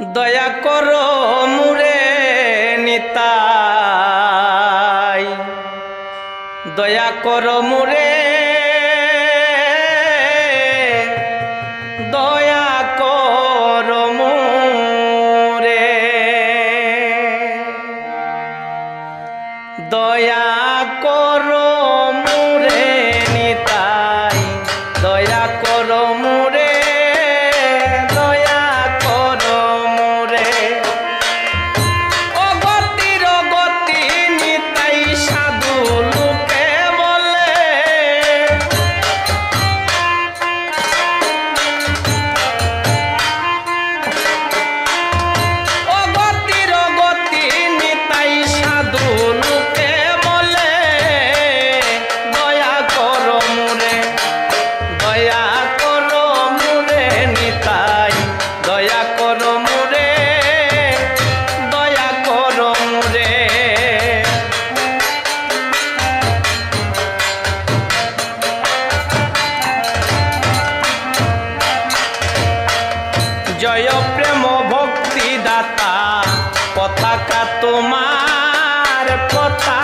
দয়া করো মুরে নিতাই। দয়া করো মুরে দয়া করো মুরে দয়া করো মুরে নিতাই, দয়া করো মুরে kota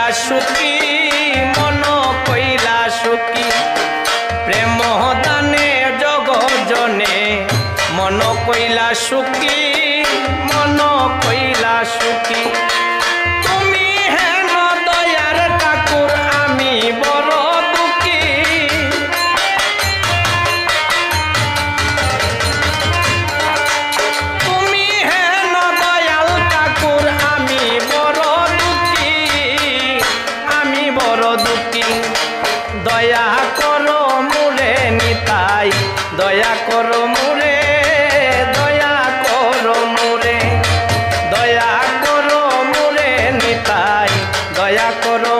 কইলা সুখী মন কইলা সুখী। প্রেম দানে জগজনে মন কইলা সুখী মন কইলা সুখী। দয়া করো মুরে দয়া করো মুরে দয়া করো মুরে নিতাই দয়া করো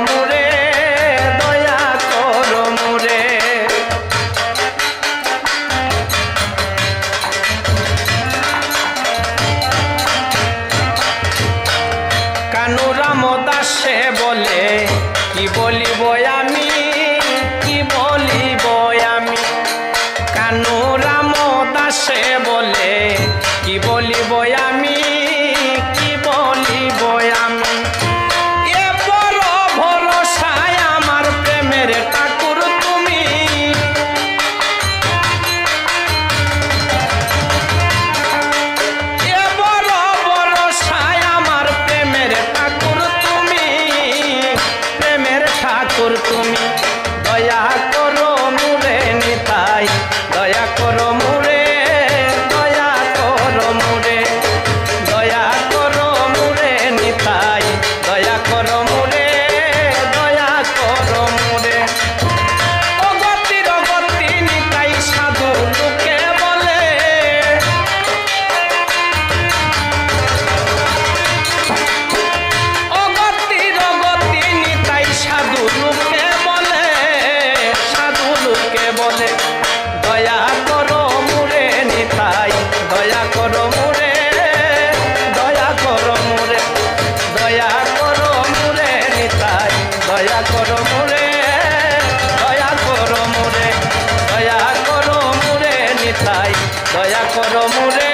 করমরে